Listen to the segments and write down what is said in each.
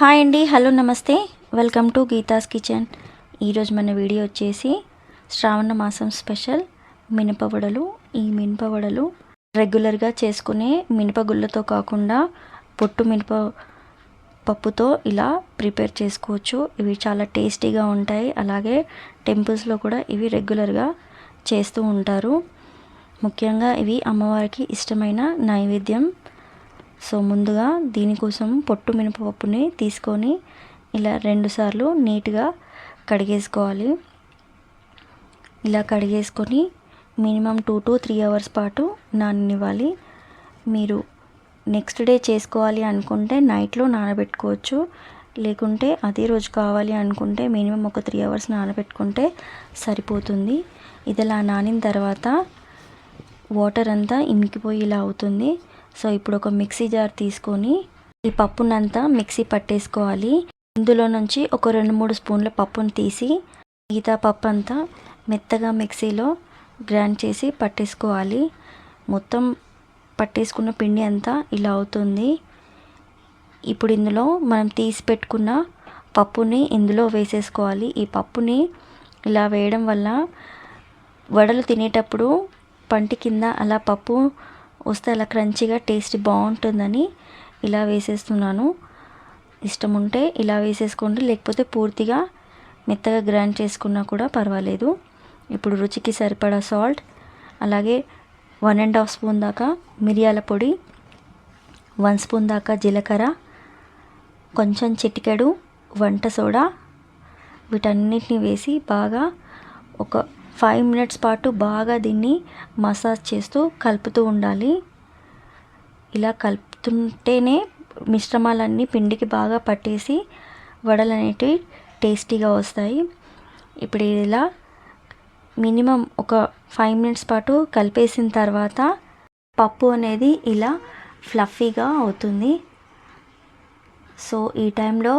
Hi అండి hello నమస్తే. Welcome to Geetha's kitchen. ఈరోజు మన వీడియో వచ్చేసి శ్రావణ మాసం స్పెషల్ మినపవడలు ఈ మినపవడలు రెగ్యులర్గా చేసుకునే మినపగుళ్ళతో కాకుండా పొట్టు మినప పప్పుతో ఇలా ప్రిపేర్ చేసుకోవచ్చు. ఇవి చాలా టేస్టీగా ఉంటాయి. అలాగే టెంపుల్స్లో కూడా ఇవి రెగ్యులర్గా చేస్తూ ఉంటారు. ముఖ్యంగా ఇవి అమ్మవారికి ఇష్టమైన నైవేద్యం. సో ముందుగా దీనికోసం పొట్టు మినపప్పుని తీసుకొని ఇలా రెండుసార్లు నీట్గా కడిగేసుకోవాలి. ఇలా కడిగేసుకొని minimum two to three hours పాటు నాననివ్వాలి. మీరు నెక్స్ట్ డే చేసుకోవాలి అనుకుంటే నైట్లో నానబెట్టుకోవచ్చు. లేకుంటే అదే రోజు కావాలి అనుకుంటే మినిమం ఒక త్రీ అవర్స్ నానబెట్టుకుంటే సరిపోతుంది. ఇది ఇలా నానిన తర్వాత వాటర్ అంతా ఇమికిపోయి ఇలా అవుతుంది. సో ఇప్పుడు ఒక మిక్సీ జార్ తీసుకొని ఈ పప్పునంతా మిక్సీ పట్టేసుకోవాలి. ఇందులో నుంచి ఒక రెండు మూడు స్పూన్ల పప్పును తీసి మిగతా పప్పు అంతా మెత్తగా మిక్సీలో గ్రైండ్ చేసి పట్టేసుకోవాలి. మొత్తం పట్టేసుకున్న పిండి అంతా ఇలా అవుతుంది. ఇప్పుడు ఇందులో మనం తీసి పెట్టుకున్న పప్పుని ఇందులో వేసేసుకోవాలి. ఈ పప్పుని ఇలా వేయడం వల్ల వడలు తినేటప్పుడు పంటి కింద అలా పప్పు వస్తే అలా క్రంచీగా టేస్ట్ బాగుంటుందని ఇలా వేసేస్తున్నాను. ఇష్టం ఉంటే ఇలా వేసేసుకోండి లేకపోతే పూర్తిగా మెత్తగా గ్రైండ్ చేసుకున్నా కూడా పర్వాలేదు. ఇప్పుడు రుచికి సరిపడా సాల్ట్ అలాగే వన్ అండ్ హాఫ్ స్పూన్ దాకా మిరియాల పొడి వన్ స్పూన్ దాకా జీలకర్ర కొంచెం చిటికెడు వంట సోడా వీటన్నిటిని వేసి బాగా ఒక ఫైవ్ మినిట్స్ పాటు బాగా దీన్ని మసాజ్ చేస్తూ కలుపుతూ ఉండాలి. ఇలా కలుపుతుంటేనే మిశ్రమాలన్నీ పిండికి బాగా పట్టేసి వడలు అనేటివి టేస్టీగా వస్తాయి. ఇప్పుడు ఇలా మినిమం ఒక ఫైవ్ మినిట్స్ పాటు కలిపేసిన తర్వాత పప్పు అనేది ఇలా ఫ్లఫీగా అవుతుంది. సో ఈ టైంలో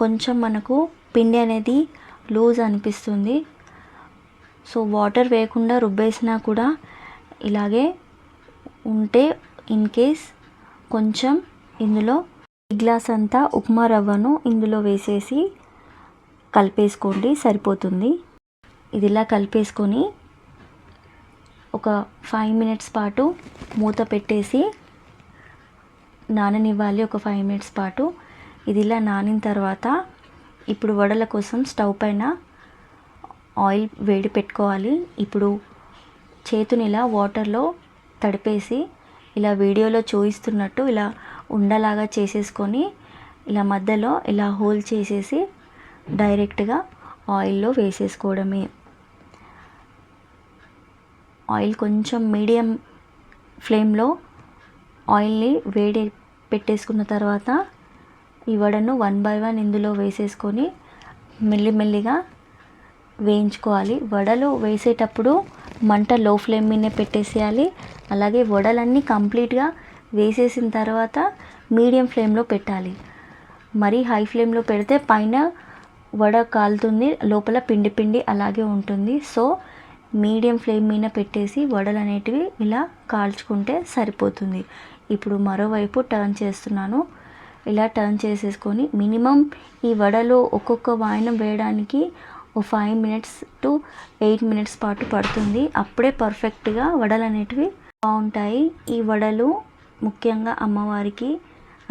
కొంచెం మనకు పిండి అనేది లూజ్ అనిపిస్తుంది. సో వాటర్ వేయకుండా రుబ్బేసినా కూడా ఇలాగే ఉంటే ఇన్ కేస్ కొంచెం ఇందులో గ్లాస్ అంతా ఉప్మా రవ్వను ఇందులో వేసేసి కలిపేసుకోండి సరిపోతుంది. ఇది ఇలా కలిపేసుకొని ఒక ఫైవ్ మినిట్స్ పాటు మూత పెట్టేసి నాననివ్వాలి ఒక ఫైవ్ మినిట్స్ పాటు. ఇది ఇలా నానిన తర్వాత ఇప్పుడు వడల కోసం స్టవ్ పైన ఆయిల్ వేడి పెట్టుకోవాలి. ఇప్పుడు చేతుని ఇలా వాటర్లో తడిపేసి ఇలా వీడియోలో చూపిస్తున్నట్టు ఇలా ఉండలాగా చేసేసుకొని ఇలా మధ్యలో ఇలా హోల్ చేసేసి డైరెక్ట్గా ఆయిల్లో వేసేసుకోవడమే. ఆయిల్ కొంచెం మీడియం ఫ్లేమ్లో ఆయిల్ని వేడి పెట్టేసుకున్న తర్వాత ఈ వడను వన్ బై వన్ ఇందులో వేసేసుకొని మెల్లిమెల్లిగా వేయించుకోవాలి. వడలు వేసేటప్పుడు మంట లో ఫ్లేమ్ మీదనే పెట్టేసేయాలి. అలాగే వడలన్నీ కంప్లీట్గా వేసేసిన తర్వాత మీడియం ఫ్లేమ్లో పెట్టాలి. మరీ హై ఫ్లేమ్లో పెడితే పైన వడ కాలుతుంది లోపల పిండి పిండి అలాగే ఉంటుంది. సో మీడియం ఫ్లేమ్ మీద పెట్టేసి వడలు అనేటివి ఇలా కాల్చుకుంటే సరిపోతుంది. ఇప్పుడు మరోవైపు టర్న్ చేస్తున్నాను. ఇలా టర్న్ చేసేసుకొని మినిమం ఈ వడలు ఒక్కొక్క వాయనం వేయడానికి ఓ five minutes to eight minutes పాటు పడుతుంది. అప్పుడే పర్ఫెక్ట్గా వడలు అనేటివి బాగుంటాయి. ఈ వడలు ముఖ్యంగా అమ్మవారికి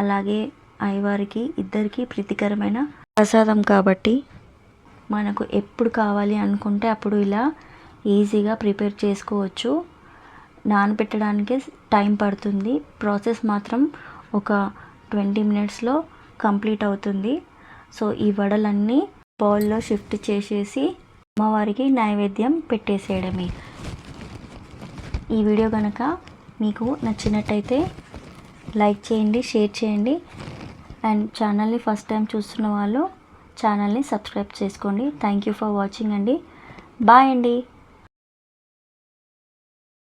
అలాగే అయ్యవారికి ఇద్దరికి ప్రీతికరమైన ప్రసాదం కాబట్టి మనకు ఎప్పుడు కావాలి అనుకుంటే అప్పుడు ఇలా ఈజీగా ప్రిపేర్ చేసుకోవచ్చు. నానబెట్టడానికి టైం పడుతుంది. ప్రాసెస్ మాత్రం ఒక ట్వంటీ మినిట్స్లో కంప్లీట్ అవుతుంది. సో ఈ వడలన్నీ బౌల్లో షిఫ్ట్ చేసేసి అమ్మవారికి నైవేద్యం పెట్టేసేయడమే. ఈ వీడియో కనుక మీకు నచ్చినట్టయితే లైక్ చేయండి షేర్ చేయండి. అండ్ ఛానల్ని ఫస్ట్ టైం చూస్తున్న వాళ్ళు ఛానల్ని సబ్స్క్రైబ్ చేసుకోండి. థ్యాంక్ యూ ఫర్ వాచింగ్ అండి. బాయ్ అండి.